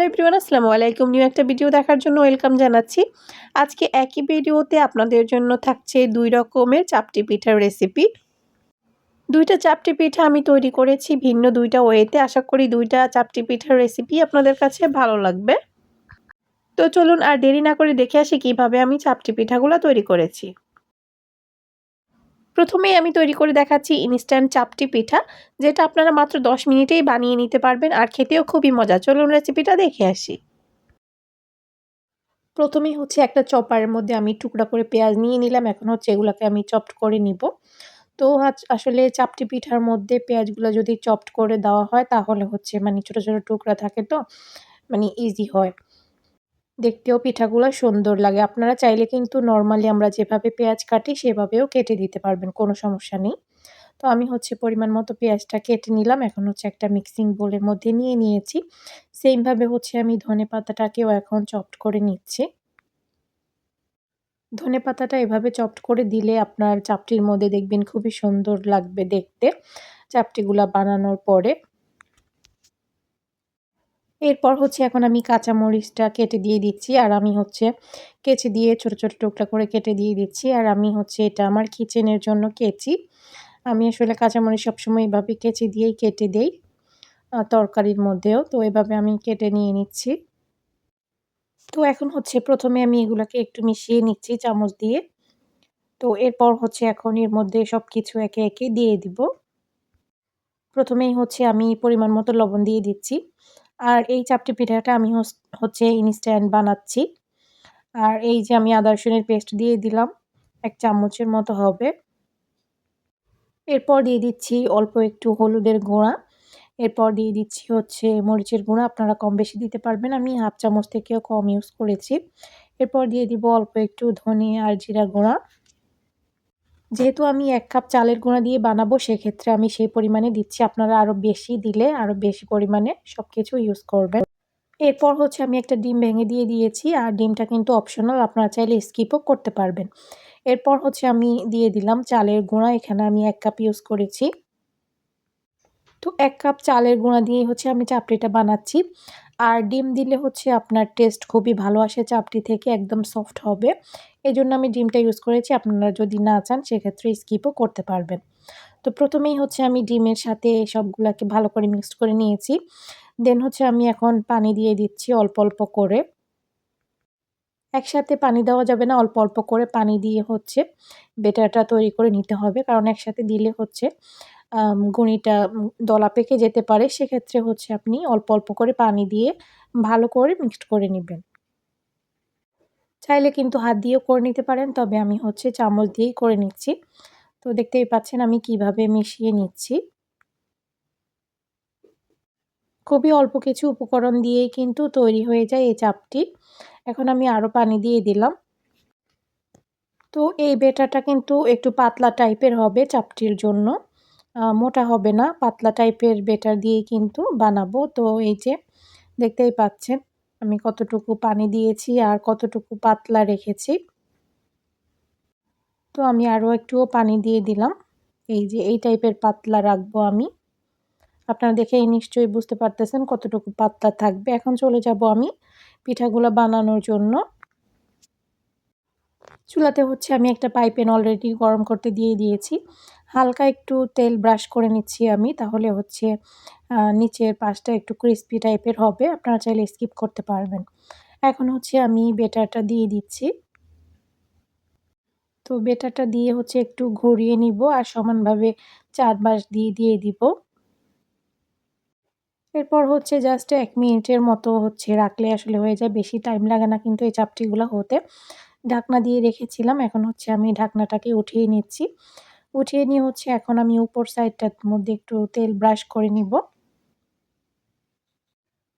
Hello everyone আসসালামু আলাইকুম। New একটা ভিডিও দেখার জন্য ওয়েলকাম জানাচ্ছি। আজকে একই ভিডিওতে আপনাদের জন্য থাকছে দুই রকমের চাপটি পিঠার রেসিপি দুইটা চাপটি পিঠা আমি তৈরি করেছি, ভিন্ন দুইটা ওয়েতে। আশা করি দুইটা চাপটি পিঠার রেসিপি আপনাদের কাছে ভালো লাগবে। তো চলুন আর দেরি না করে দেখে আসি কীভাবে আমি চাপটি পিঠাগুলো তৈরি করেছি। প্রথমেই আমি তৈরি করে দেখাচ্ছি ইনস্ট্যান্ট চাপটি পিঠা, যেটা আপনারা মাত্র দশ মিনিটেই বানিয়ে নিতে পারবেন আর খেতেও খুবই মজা। চলুন রেসিপিটা দেখে আসি। প্রথমেই হচ্ছে একটা চপারের মধ্যে আমি টুকরা করে পেঁয়াজ নিয়ে নিলাম। এখন হচ্ছে এগুলোকে আমি চপড করে নিব। তো আসলে চাপটি পিঠার মধ্যে পেঁয়াজগুলো যদি চপড করে দেওয়া হয়, তাহলে হচ্ছে মানে ছোটো ছোটো টুকরা থাকে তো মানে ইজি হয়। দেখতেও পিঠাগুলো সুন্দর লাগে। আপনারা চাইলে কিন্তু নর্মালি আমরা যেভাবে পেঁয়াজ কাটি সেভাবেও কেটে দিতে পারবেন, কোনো সমস্যা নেই। তো আমি হচ্ছে পরিমাণ মতো পেঁয়াজটা কেটে নিলাম। এখন হচ্ছে একটা মিক্সিং বোলের মধ্যে নিয়ে নিয়েছি। সেমভাবে হচ্ছে আমি ধনে পাতাটাকেও এখন চপড করে নিচ্ছি। ধনে পাতাটা এভাবে চপড করে দিলে আপনার চাপটির মধ্যে দেখবেন খুবই সুন্দর লাগবে দেখতে। চাপটিগুলা বানানোর পরে এরপর হচ্ছে এখন আমি কাঁচা মরিচটা কেটে দিয়ে দিচ্ছি, আর আমি হচ্ছে কেচি দিয়ে ছোট ছোট টুকরা করে কেটে দিয়ে দিচ্ছি, আর আমি হচ্ছে এটা আমার কিচেনের জন্য কেচি। আমি আসলে কাঁচামরিচ সবসময় এভাবে কেচি দিয়েই কেটে দেই তরকারির মধ্যেও, তো এভাবে আমি কেটে নিয়ে নিচ্ছি। তো এখন হচ্ছে প্রথমে আমি এগুলোকে একটু মিশিয়ে নিচ্ছি চামচ দিয়ে। তো এরপর হচ্ছে এখন এর মধ্যে সব কিছু একে একে দিয়ে দিব। প্রথমেই হচ্ছে আমি পরিমাণ মতো লবণ দিয়ে দিচ্ছি। আর এই চাপটি পিঠাটা আমি হচ্ছে ইনস্ট্যান্ট বানাচ্ছি। আর এই যে আমি আদা রসুনের পেস্ট দিয়ে দিলাম, এক চামচের মতো হবে। এরপর দিয়ে দিচ্ছি অল্প একটু হলুদের গুঁড়া। এরপর দিয়ে দিচ্ছি হচ্ছে মরিচের গুঁড়া। আপনারা কম বেশি দিতে পারবেন। আমি হাফ চামচ থেকেও কম ইউজ করেছি। এরপর দিয়ে দিব অল্প একটু ধনে আর জিরা গুঁড়া। যেহেতু আমি এক কাপ চালের গুঁড়া দিয়ে বানাবো, সেক্ষেত্রে আমি সেই পরিমাণে দিচ্ছি। আপনারা আরও বেশি দিলে আরও বেশি পরিমাণে সব কিছু ইউজ করবেন। এরপর হচ্ছে আমি একটা ডিম ভেঙে দিয়ে দিয়েছি, আর ডিমটা কিন্তু অপশনাল আপনারা চাইলে স্কিপও করতে পারবেন। এরপর হচ্ছে আমি দিয়ে দিলাম চালের গুঁড়া, এখানে আমি এক কাপ ইউজ করেছি। তো এক কাপ চালের গুঁড়া দিয়ে হচ্ছে আমি চাপড়িটা বানাচ্ছি। আর ডিম দিলে হচ্ছে আপনার টেস্ট খুবই ভালো আসে, চাপটি থেকে একদম সফট হবে। এই জন্য আমি ডিমটা ইউজ করেছি, আপনারা যদি না চান সেক্ষেত্রে স্কিপও করতে পারবেন। তো প্রথমেই হচ্ছে আমি ডিমের সাথে সবগুলোকে ভালো করে মিক্সড করে নিয়েছি। দেন হচ্ছে আমি এখন পানি দিয়ে দিচ্ছি অল্প অল্প করে। একসাথে পানি দেওয়া যাবে না, অল্প অল্প করে পানি দিয়ে হচ্ছে বেটারটা তৈরি করে নিতে হবে। কারণ একসাথে দিলে হচ্ছে গুঁড়িটা দলা পেকে যেতে পারে, সেক্ষেত্রে হচ্ছে আপনি অল্প অল্প করে পানি দিয়ে ভালো করে মিক্সড করে নেবেন। চাইলে কিন্তু হাত দিয়েও করে নিতে পারেন, তবে আমি হচ্ছে চামচ দিয়েই করে নিচ্ছি। তো দেখতেই পাচ্ছেন আমি কীভাবে মিশিয়ে নিচ্ছি। খুবই অল্প কিছু উপকরণ দিয়েই কিন্তু তৈরি হয়ে যায় এই চাপটি। এখন আমি আরও পানি দিয়ে দিলাম। তো এই বেটাটা কিন্তু একটু পাতলা টাইপের হবে চাপটির জন্য। মোটা হবে না, পাতলা টাইপের বেটার দিয়ে কিন্তু বানাবো। তো এই যে দেখতেই পাচ্ছেন, আমি কতটুকু পানি দিয়েছি আর কতটুকু পাতলা রেখেছি। তো আমি আরও একটুও পানি দিয়ে দিলাম। এই যে এই টাইপের পাতলা রাখব আমি। আপনারা দেখেই নিশ্চয়ই বুঝতে পারতেছেন কতটুকু পাতলা থাকবে। এখন চলে যাব আমি পিঠাগুলো বানানোর জন্য। চুলাতে হচ্ছে আমি একটা পাইপেন অলরেডি গরম করতে দিয়ে দিয়েছি। হালকা একটু তেল ব্রাশ করে নিচ্ছি আমি, তাহলে হচ্ছে নিচের পাশটা একটু ক্রিস্পি টাইপের হবে, আপনারা চাইলে স্কিপ করতে পারবেন। এখন হচ্ছে আমি বেটারটা দিয়ে দিচ্ছি। তো বেটারটা দিয়ে হচ্ছে একটু ঘুরিয়ে নিব আর সমানভাবে চারবাস দিয়ে দিয়ে দিব। এরপর হচ্ছে জাস্ট এক মিনিটের মতো হচ্ছে রাখলে আসলে হয়ে যায়, বেশি টাইম লাগে না কিন্তু এই চাপটিগুলো হতে। ঢাকনা দিয়ে রেখেছিলাম, এখন হচ্ছে আমি ঢাকনাটাকে উঠিয়ে নিচ্ছি। উঠিয়ে নিয়ে হচ্ছে এখন আমি উপর সাইডটার মধ্যে একটু তেল ব্রাশ করে নিব।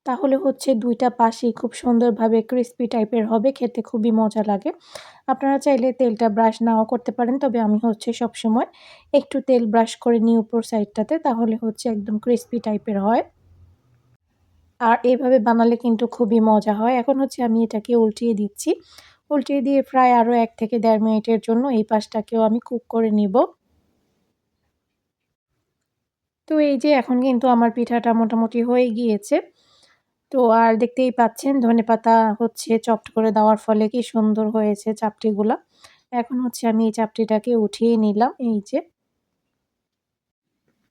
তাহলে হচ্ছে দুইটা পাশেই খুব সুন্দরভাবে ক্রিস্পি টাইপের হবে, খেতে খুবই মজা লাগে। আপনারা চাইলে তেলটা ব্রাশ নাও করতে পারেন, তবে আমি হচ্ছে সব সময় একটু তেল ব্রাশ করে নিই উপর সাইডটাতে, তাহলে হচ্ছে একদম ক্রিস্পি টাইপের হয়। আর এভাবে বানালে কিন্তু খুবই মজা হয়। এখন হচ্ছে আমি এটাকে উল্টিয়ে দিচ্ছি। উল্টিয়ে দিয়ে প্রায় আরও এক থেকে দেড় মিনিটের জন্য এই পাশটাকেও আমি কুক করে নিব। তো এই যে এখন কিন্তু আমার পিঠাটা মোটামুটি হয়ে গিয়েছে। তো আর দেখতেই পাচ্ছেন ধনেপাতা হচ্ছে চপড করে দেওয়ার ফলে কি সুন্দর হয়েছে চাপটিগুলা। এখন হচ্ছে আমি এই চাপটিটাকে উঠিয়ে নিলাম, এই যে।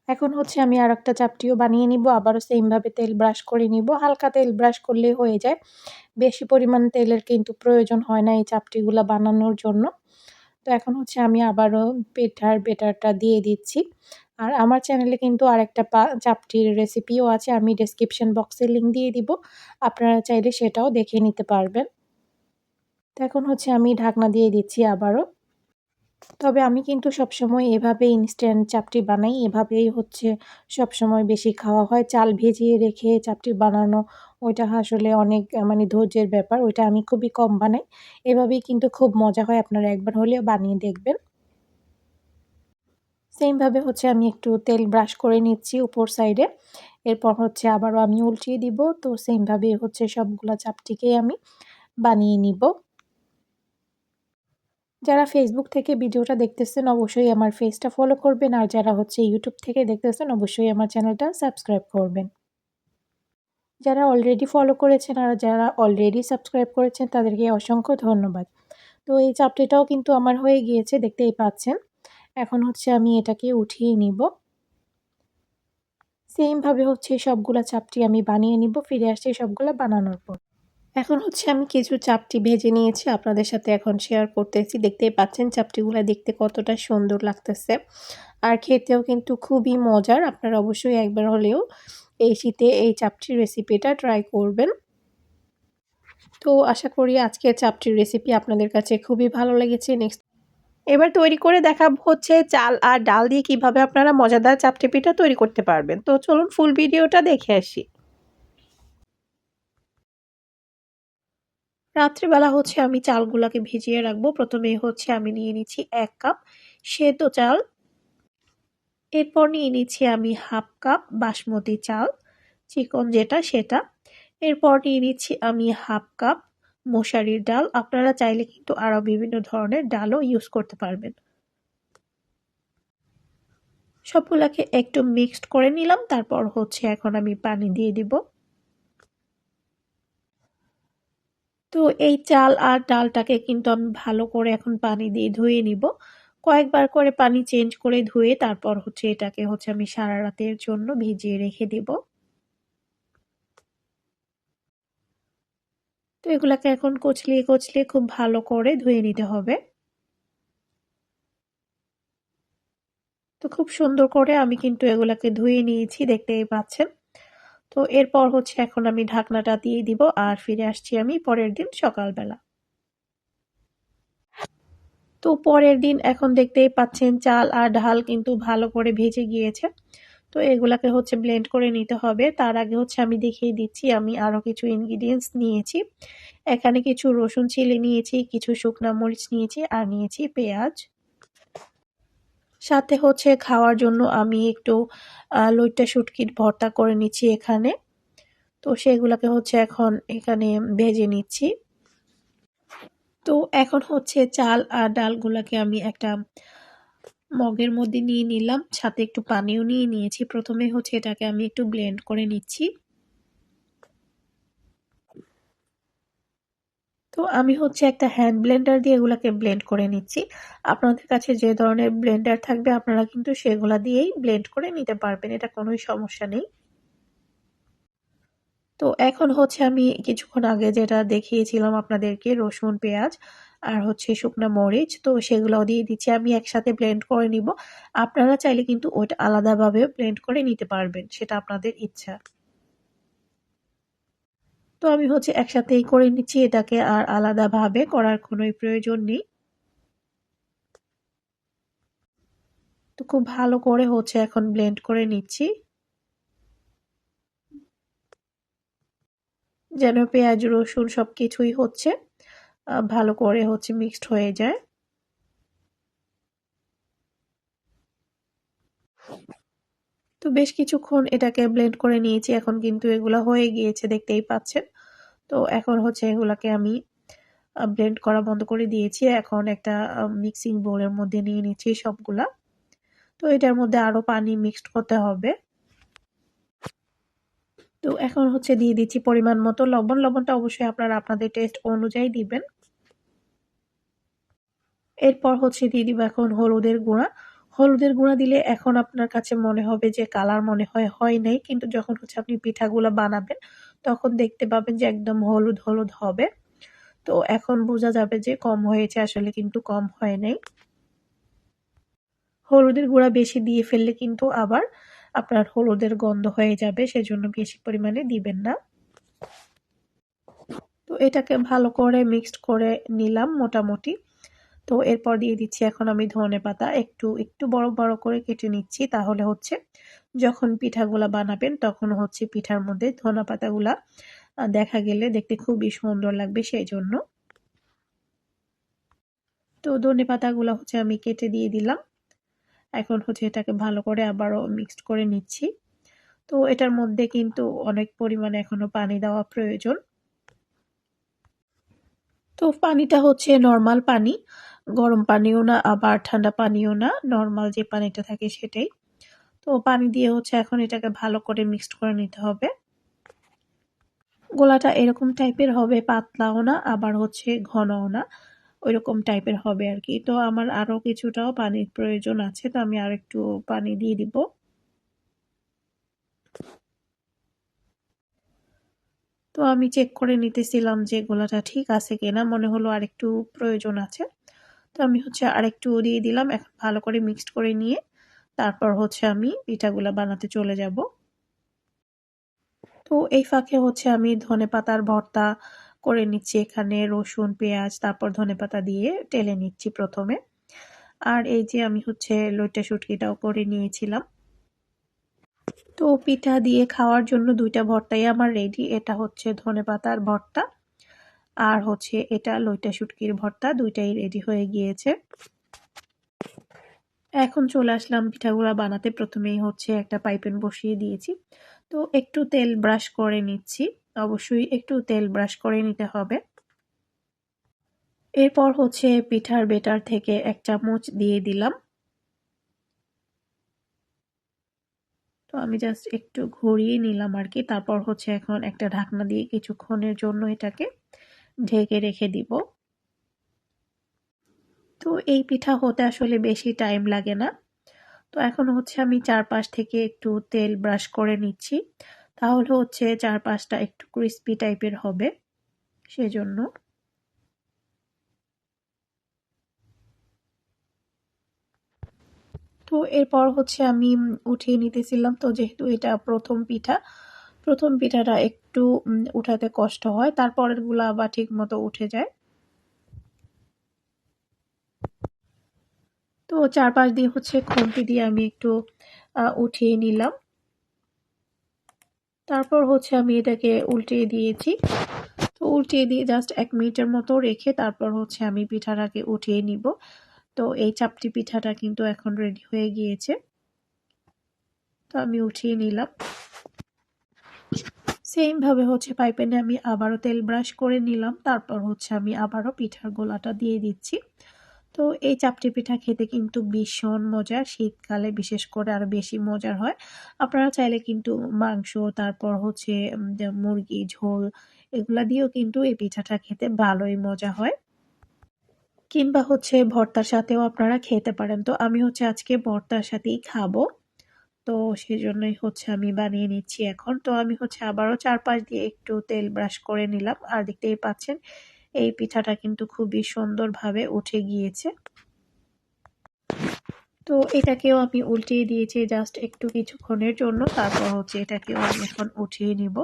এখন হচ্ছে আমি আর একটা চাপটিও বানিয়ে নিব, আবারও সেমভাবে তেল ব্রাশ করে নিব। হালকা তেল ব্রাশ করলেই হয়ে যায়। বেশি পরিমাণ তেলের কিন্তু প্রয়োজন হয় না এই চাপটিগুলো বানানোর জন্য। তো এখন হচ্ছে আমি আবারও পেঠার বেটারটা দিয়ে দিচ্ছি। আর আমার চ্যানেলে কিন্তু আরেকটা পা, চাপটির রেসিপিও আছে, আমি ডেসক্রিপশন বক্সে লিঙ্ক দিয়ে দিব, আপনারা চাইলে সেটাও দেখে নিতে পারবেন। তো এখন হচ্ছে আমি ঢাকনা দিয়ে দিচ্ছি আবারও। তবে আমি কিন্তু সবসময় এভাবে ইনস্ট্যান্ট চাপটি বানাই, এভাবেই হচ্ছে সবসময় বেশি খাওয়া হয়। চাল ভেজিয়ে রেখে চাপটি বানানো, ওইটা আসলে অনেক মানে ধৈর্যের ব্যাপার, ওইটা আমি খুবই কম বানাই। এভাবেই কিন্তু খুব মজা হয়, আপনারা একবার হলেও বানিয়ে দেখবেন। সেমভাবে হচ্ছে আমি একটু তেল ব্রাশ করে নিচ্ছি উপর সাইডে এরপর হচ্ছে আবারও আমি উল্টিয়ে দিব, তো সেমভাবে হচ্ছে সবগুলো চাপটিকেই আমি বানিয়ে নিব। যারা ফেসবুক থেকে ভিডিওটা দেখতেছেন অবশ্যই আমার ফেসটা ফলো করবেন, আর যারা হচ্ছে ইউটিউব থেকে দেখতেছেন অবশ্যই আমার চ্যানেলটা সাবস্ক্রাইব করবেন। যারা অলরেডি ফলো করেছেন আর যারা অলরেডি সাবস্ক্রাইব করেছেন, তাদেরকে অসংখ্য ধন্যবাদ। তো এই চাপটিটাও কিন্তু আমার হয়ে গিয়েছে, দেখতেই পাচ্ছেন। এখন হচ্ছে আমি এটাকে উঠিয়ে নিব। সেমভাবে হচ্ছে সবগুলা চাপটি আমি বানিয়ে নিব, ফিরে আসছি সবগুলা বানানোর পর। এখন হচ্ছে আমি কিছু চাপটি ভেজে নিয়েছি, আপনাদের সাথে এখন শেয়ার করতেছি। দেখতেই পাচ্ছেন চাপটিগুলো দেখতে কতটা সুন্দর লাগতেছে। আর খেতেও কিন্তু খুবই মজার, আপনারা অবশ্যই একবার হলেও এই শীতে এই চাপটির রেসিপিটা ট্রাই করবেন। তো আশা করি আজকের চাপটির রেসিপি আপনাদের কাছে খুবই ভালো লেগেছে। নেক্সট এবার তৈরি করে দেখাবো হচ্ছে চাল আর ডাল দিয়ে কীভাবে আপনারা মজাদার চাপটি পিঠা তৈরি করতে পারবেন। তো চলুন ফুল ভিডিওটা দেখে আসি। রাত্রিবেলা হচ্ছে আমি চালগুলাকে ভিজিয়ে রাখব। প্রথমে হচ্ছে আমি নিয়ে নিচ্ছি এক কাপ সেদ্ধ চাল। এরপর নিয়ে নিচ্ছি আমি হাফ কাপ বাসমতি চাল, চিকন যেটা সেটা। এরপর নিয়ে নিচ্ছি আমি হাফ কাপ মশারির ডাল। আপনারা চাইলে কিন্তু আরও বিভিন্ন ধরনের ডালও ইউজ করতে পারবেন। সবগুলাকে একটু মিক্সড করে নিলাম। তারপর হচ্ছে এখন আমি পানি দিয়ে দিব। তো এই চাল আর ডালটাকে কিন্তু আমি ভালো করে এখন পানি দিয়ে ধুয়ে নিব। কয়েকবার করে পানি চেঞ্জ করে ধুয়ে তারপর হচ্ছে এটাকে হচ্ছে আমি সারা রাতের জন্য ভিজিয়ে রেখে দিব। তো এগুলাকে এখন কচলিয়ে কচলিয়ে খুব ভালো করে ধুয়ে নিতে হবে। তো খুব সুন্দর করে আমি কিন্তু এগুলাকে ধুয়ে নিয়েছি, দেখতেই পাচ্ছেন। তো এরপর হচ্ছে এখন আমি ঢাকনাটা দিয়ে দিব আর ফিরে আসছি আমি পরের দিন সকালবেলা। তো পরের দিন এখন দেখতেই পাচ্ছেন চাল আর ঢাল কিন্তু ভালো করে ভেজে গিয়েছে। তো এগুলাকে হচ্ছে ব্লেন্ড করে নিতে হবে। তার আগে হচ্ছে আমি দেখিয়ে দিচ্ছি, আমি আরও কিছু ইনগ্রিডিয়েন্টস নিয়েছি। এখানে কিছু রসুন চিলি নিয়েছি, কিছু শুকনা মরিচ নিয়েছি আর নিয়েছি পেঁয়াজ। সাথে হচ্ছে খাওয়ার জন্য আমি একটু লইট্টা শুটকির ভর্তা করে নিচ্ছি এখানে। তো সেগুলোকে হচ্ছে এখন এখানে ভেজে নিচ্ছি। তো এখন হচ্ছে চাল আর ডালগুলোকে আমি একটা মগের মধ্যে নিয়ে নিলাম, সাথে একটু পানিও নিয়ে নিয়েছি। প্রথমে হচ্ছে এটাকে আমি একটু ব্লেন্ড করে নিচ্ছি। তো আমি হচ্ছে একটা হ্যান্ড ব্লেন্ডার দিয়ে এগুলাকে ব্লেন্ড করে নিচ্ছি। আপনাদের কাছে যে ধরনের ব্লেন্ডার থাকবে, আপনারা কিন্তু সেগুলা দিয়েই ব্লেন্ড করে নিতে পারবেন, এটা কোনোই সমস্যা নেই। তো এখন হচ্ছে আমি কিছুক্ষণ আগে যেটা দেখিয়েছিলাম আপনাদেরকে, রসুন পেঁয়াজ। আর হচ্ছে শুকনো মরিচ, তো সেগুলোও দিয়ে দিচ্ছি। আমি একসাথে ব্লেন্ড করে নিব। আপনারা চাইলে কিন্তু ওইটা আলাদাভাবে ব্লেন্ড করে নিতে পারবেন, সেটা আপনাদের ইচ্ছা। তো আমি হচ্ছে একসাথেই করে নিচ্ছি এটাকে, আর আলাদাভাবে করার কোনো প্রয়োজন নেই। তো খুব ভালো করে হচ্ছে এখন ব্লেন্ড করে নিচ্ছি। যেন পেঁয়াজ, রসুন সব কিছুই হচ্ছে। ভালো করে হচ্ছে মিক্সড হয়ে যায়। তো বেশ কিছুক্ষণ এটাকে ব্লেন্ড করে নিয়েছি, এখন কিন্তু এগুলো হয়ে গিয়েছে, দেখতেই পাচ্ছেন। তো এখন হচ্ছে এগুলাকে আমি ব্লেন্ড করা বন্ধ করে দিয়েছি। এখন একটা মিক্সিং বোলের মধ্যে নিয়ে নিচ্ছি সবগুলা। তো এটার মধ্যে আরও পানি মিক্সড করতে হবে। তো এখন হচ্ছে দিয়ে দিচ্ছি পরিমাণ মতো লবণ। লবণটা অবশ্যই আপনারা আপনাদের টেস্ট অনুযায়ী দিবেন। এরপর হচ্ছে দিয়ে দিব এখন হলুদের গুঁড়া। হলুদের গুঁড়া দিলে এখন আপনার কাছে মনে হবে যে কালার মনে হয় হয় নাই। কিন্তু যখন হচ্ছে আপনি পিঠাগুলো বানাবেন, তখন দেখতে পাবেন যে একদম হলুদ হলুদ হবে। তো এখন বোঝা যাবে যে কম হয়েছে, আসলে কিন্তু কম হয় নাই। হলুদের গুঁড়া বেশি দিয়ে ফেললে কিন্তু আবার আপনার হলুদের গন্ধ হয়ে যাবে, সেজন্য বেশি পরিমাণে দিবেন না। তো এটাকে ভালো করে মিক্সড করে নিলাম মোটামুটি। তো এরপর দিয়ে দিচ্ছি এখন আমি ধনে পাতা। একটু একটু বড় বড় করে কেটে নিচ্ছি, তাহলে হচ্ছে যখন পিঠাগুলা বানাবেন তখন হচ্ছে পিঠার মধ্যে ধনে পাতাগুলা দেখা গেলে দেখতে খুবই সুন্দর লাগবে সেই জন্য তো ধনে পাতাগুলো হচ্ছে আমি কেটে দিয়ে দিলাম। এখন হচ্ছে এটাকে ভালো করে আবারও মিক্সড করে নিচ্ছি। তো এটার মধ্যে কিন্তু অনেক পরিমাণে এখনও পানি দেওয়া প্রয়োজন। তো পানিটা হচ্ছে নর্মাল পানি। গরম পানিও না, আবার ঠান্ডা পানিও না নর্মাল যে পানিটা থাকে সেটাই। তো পানি দিয়ে হচ্ছে এখন এটাকে ভালো করে মিক্সড করে নিতে হবে। গোলাটা এরকম টাইপের হবে, পাতলাও না, আবার হচ্ছে ঘনও না, ওইরকম টাইপের হবে আর কি। তো আমার আরও কিছুটাও পানির প্রয়োজন আছে, তো আমি আর একটু পানি দিয়ে দিব। তো আমি চেক করে নিতেছিলাম যে গোলাটা ঠিক আছে কিনা, মনে হলো আরেকটু প্রয়োজন আছে। তো আমি হচ্ছে আরেকটু দিয়ে দিলাম, এখন ভালো করে মিক্সড করে নিয়ে তারপর হচ্ছে আমি পিঠাগুলা বানাতে চলে যাব। তো এই ফাঁকে হচ্ছে আমি ধনে পাতার ভর্তা করে নিচ্ছি এখানে, রসুন, পেঁয়াজ, তারপর ধনে পাতা দিয়ে টেলে নিচ্ছি প্রথমে। আর এই যে আমি হচ্ছে লইটা শুটকিটাও করে নিয়েছিলাম। তো পিঠা দিয়ে খাওয়ার জন্য দুইটা ভর্তাই আমার রেডি এটা হচ্ছে ধনে পাতার ভর্তা আর হচ্ছে এটা লইটা শুটকির ভর্তা, দুইটাই রেডি হয়ে গিয়েছে। এখন চলে আসলাম পিঠাগুলা বানাতে। প্রথমেই হচ্ছে একটা পাইপেন বসিয়ে দিয়েছি। তো একটু তেল ব্রাশ করে নিচ্ছি। অবশ্যই একটু তেল ব্রাশ করে নিতে হবে। এরপর হচ্ছে পিঠার বেটার থেকে এক চামচ দিয়ে দিলাম। তো আমি জাস্ট একটু ঘুরিয়ে নিলাম আর কি। তারপর হচ্ছে এখন একটা ঢাকনা দিয়ে কিছুক্ষণের জন্য এটাকে ঢেকে রেখে দিব। তো এই পিঠা হতে আসলে বেশি টাইম লাগে না। তো এখন হচ্ছে আমি চারপাশ থেকে একটু তেল ব্রাশ করে নিচ্ছি। তাহলে হচ্ছে চারপাশটা একটু ক্রিস্পি টাইপের হবে। সেজন্য। তো এরপর হচ্ছে আমি উঠিয়ে নিতেছিলাম। তো যেহেতু এটা প্রথম পিঠা প্রথম পিঠাটা একটু উঠাতে কষ্ট হয়, তারপরেরগুলো আবার ঠিক মতো উঠে যায়। তো চারপাশ দিয়ে হচ্ছে খুন্তি দিয়ে আমি একটু উঠিয়ে নিলাম। তারপর হচ্ছে আমি এটাকে উল্টিয়ে দিয়েছি। তো উল্টিয়ে দিয়ে জাস্ট এক মিনিটের মতো রেখে তারপর হচ্ছে আমি পিঠাটাকে উঠিয়ে নিব। তো এই চাপটি পিঠাটা কিন্তু এখন রেডি হয়ে গিয়েছে। তো আমি উঠিয়ে নিলাম। সেমভাবে হচ্ছে পাইপেনে আমি আবারও তেল ব্রাশ করে নিলাম। তারপর হচ্ছে আমি আবারও পিঠার গোলাটা দিয়ে দিচ্ছি। তো এই চাপটি পিঠা খেতে কিন্তু ভীষণ মজার। শীতকালে বিশেষ করে আরও বেশি মজার হয়। আপনারা চাইলে কিন্তু মাংস, তারপর হচ্ছে মুরগি, ঝোল, এগুলা দিয়েও কিন্তু এই পিঠাটা খেতে ভালোই মজা হয়। কিংবা হচ্ছে ভর্তার সাথেও আপনারা খেতে পারেন। তো আমি হচ্ছে আজকে ভর্তার সাথেই খাব। তো সেই জন্যই হচ্ছে আমি বানিয়ে নিচ্ছি এখন। তো আমি হচ্ছে আবারও চারপাশ দিয়ে একটু তেল ব্রাশ করে নিলাম। আর দেখতেই পাচ্ছেন, এই পিঠাটা কিন্তু খুবই সুন্দরভাবে উঠে গিয়েছে। তো এটাকেও আমি উল্টিয়ে দিয়েছি জাস্ট একটু কিছুক্ষণের জন্য। তারপর হচ্ছে এটাকেও আমি এখন উঠিয়ে নিব।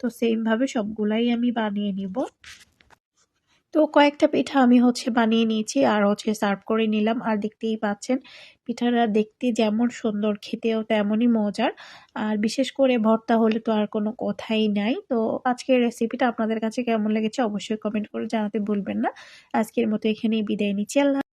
তো সেমভাবে সবগুলাই আমি বানিয়ে নিব। তো কয়েকটা পিঠা আমি হচ্ছে বানিয়ে নিয়েছি আর হচ্ছে সার্ভ করে নিলাম। আর দেখতেই পাচ্ছেন, পিঠাটা দেখতে যেমন সুন্দর, খেতেও তেমনই মজার। আর বিশেষ করে ভর্তা হলে তো আর কোনো কথাই নাই। তো আজকের রেসিপিটা আপনাদের কাছে কেমন লেগেছে অবশ্যই কমেন্ট করে জানাতে ভুলবেন না। আজকের মতো এখানেই বিদায় নিচ্ছি। আল্লাহ